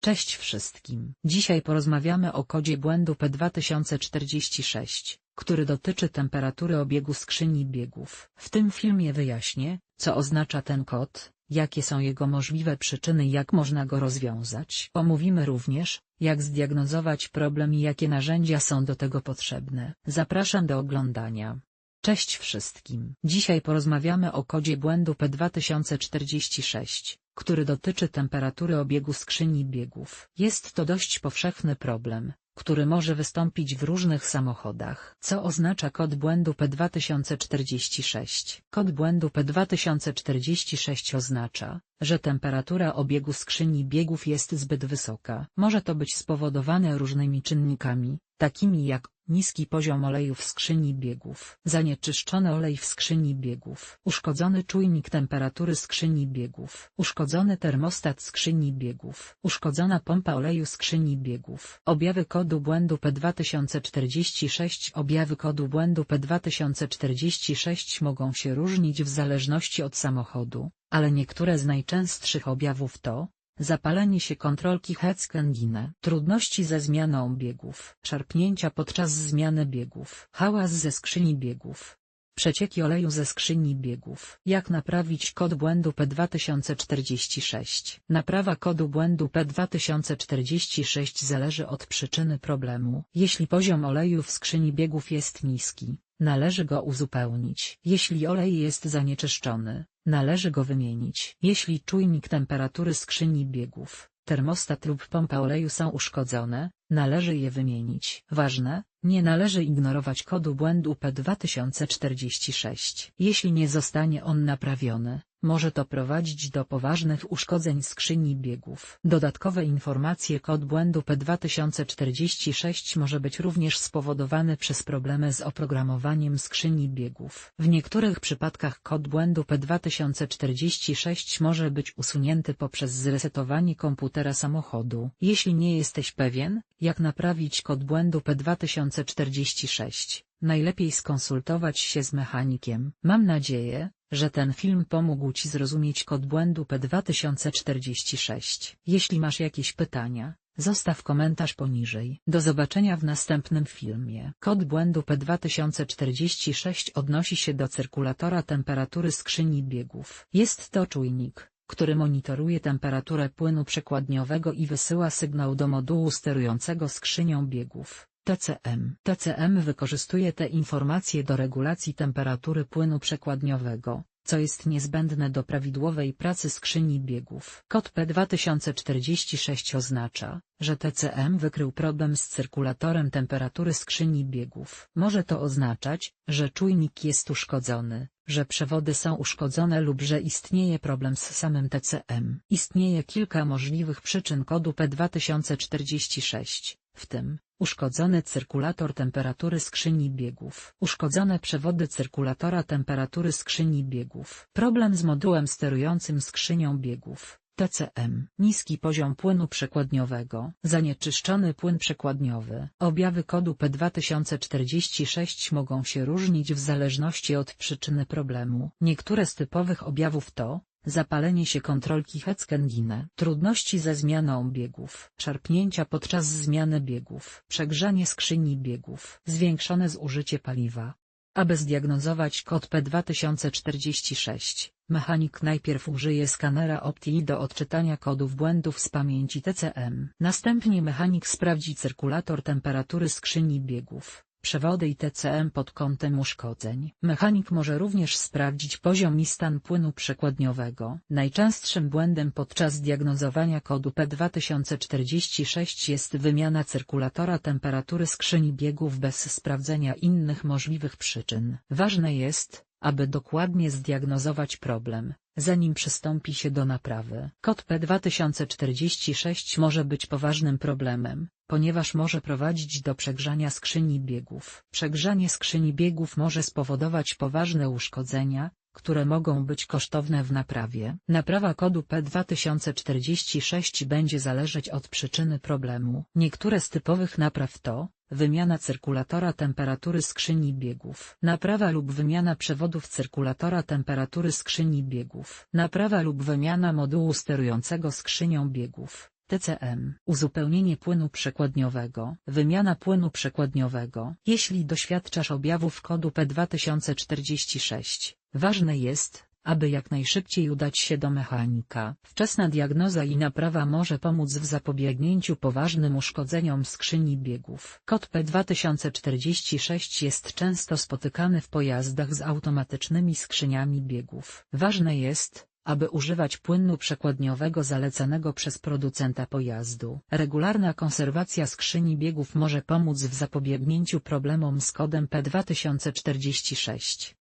Cześć wszystkim. Dzisiaj porozmawiamy o kodzie błędu P2046, który dotyczy temperatury obiegu skrzyni biegów. W tym filmie wyjaśnię, co oznacza ten kod, jakie są jego możliwe przyczyny i jak można go rozwiązać. Omówimy również, jak zdiagnozować problem i jakie narzędzia są do tego potrzebne. Zapraszam do oglądania. Cześć wszystkim. Dzisiaj porozmawiamy o kodzie błędu P2046, który dotyczy temperatury obiegu skrzyni biegów. Jest to dość powszechny problem, który może wystąpić w różnych samochodach. Co oznacza kod błędu P2046? Kod błędu P2046 oznacza, że temperatura obiegu skrzyni biegów jest zbyt wysoka. Może to być spowodowane różnymi czynnikami, takimi jak niski poziom oleju w skrzyni biegów, zanieczyszczony olej w skrzyni biegów, uszkodzony czujnik temperatury skrzyni biegów, uszkodzony termostat skrzyni biegów, uszkodzona pompa oleju skrzyni biegów. Objawy kodu błędu P2046. Objawy kodu błędu P2046 mogą się różnić w zależności od samochodu, ale niektóre z najczęstszych objawów to Zapalenie się kontrolki Hetzkendine, trudności ze zmianą biegów, szarpnięcia podczas zmiany biegów, hałas ze skrzyni biegów, przecieki oleju ze skrzyni biegów. Jak naprawić kod błędu P2046? Naprawa kodu błędu P2046 zależy od przyczyny problemu. Jeśli poziom oleju w skrzyni biegów jest niski, należy go uzupełnić. Jeśli olej jest zanieczyszczony, Należy go wymienić. Jeśli czujnik temperatury skrzyni biegów, termostat lub pompa oleju są uszkodzone, należy je wymienić. Ważne, nie należy ignorować kodu błędu P2046. Jeśli nie zostanie on naprawiony, może to prowadzić do poważnych uszkodzeń skrzyni biegów. Dodatkowe informacje kod błędu P2046 może być również spowodowany przez problemy z oprogramowaniem skrzyni biegów. W niektórych przypadkach kod błędu P2046 może być usunięty poprzez zresetowanie komputera samochodu. Jeśli nie jesteś pewien, jak naprawić kod błędu P2046, najlepiej skonsultować się z mechanikiem. Mam nadzieję, że ten film pomógł Ci zrozumieć kod błędu P2046. Jeśli masz jakieś pytania, zostaw komentarz poniżej. Do zobaczenia w następnym filmie. Kod błędu P2046 odnosi się do cyrkulatora temperatury skrzyni biegów. Jest to czujnik, który monitoruje temperaturę płynu przekładniowego i wysyła sygnał do modułu sterującego skrzynią biegów. TCM. TCM wykorzystuje te informacje do regulacji temperatury płynu przekładniowego, co jest niezbędne do prawidłowej pracy skrzyni biegów. Kod P2046 oznacza, że TCM wykrył problem z cyrkulatorem temperatury skrzyni biegów. Może to oznaczać, że czujnik jest uszkodzony, że przewody są uszkodzone lub że istnieje problem z samym TCM. Istnieje kilka możliwych przyczyn kodu P2046, w tym Uszkodzony cyrkulator temperatury skrzyni biegów. Uszkodzone przewody cyrkulatora temperatury skrzyni biegów. Problem z modułem sterującym skrzynią biegów. TCM. Niski poziom płynu przekładniowego. Zanieczyszczony płyn przekładniowy. Objawy kodu P2046 mogą się różnić w zależności od przyczyny problemu. Niektóre z typowych objawów to Zapalenie się kontrolki Hetzkendine, trudności ze zmianą biegów, szarpnięcia podczas zmiany biegów, przegrzanie skrzyni biegów, zwiększone zużycie paliwa. Aby zdiagnozować kod P2046, mechanik najpierw użyje skanera Opti do odczytania kodów błędów z pamięci TCM. Następnie mechanik sprawdzi cyrkulator temperatury skrzyni biegów, przewody i TCM pod kątem uszkodzeń. Mechanik może również sprawdzić poziom i stan płynu przekładniowego. Najczęstszym błędem podczas diagnozowania kodu P2046 jest wymiana cyrkulatora temperatury skrzyni biegów bez sprawdzenia innych możliwych przyczyn. Ważne jest, aby dokładnie zdiagnozować problem, zanim przystąpi się do naprawy. Kod P2046 może być poważnym problemem, ponieważ może prowadzić do przegrzania skrzyni biegów. Przegrzanie skrzyni biegów może spowodować poważne uszkodzenia, które mogą być kosztowne w naprawie. Naprawa kodu P2046 będzie zależeć od przyczyny problemu. Niektóre z typowych napraw to Wymiana cyrkulatora temperatury skrzyni biegów. Naprawa lub wymiana przewodów cyrkulatora temperatury skrzyni biegów. Naprawa lub wymiana modułu sterującego skrzynią biegów. TCM, uzupełnienie płynu przekładniowego, wymiana płynu przekładniowego. Jeśli doświadczasz objawów kodu P2046, ważne jest, aby jak najszybciej udać się do mechanika. Wczesna diagnoza i naprawa może pomóc w zapobiegnięciu poważnym uszkodzeniom skrzyni biegów. Kod P2046 jest często spotykany w pojazdach z automatycznymi skrzyniami biegów. Ważne jest, aby używać płynu przekładniowego zalecanego przez producenta pojazdu. Regularna konserwacja skrzyni biegów może pomóc w zapobiegnięciu problemom z kodem P2046.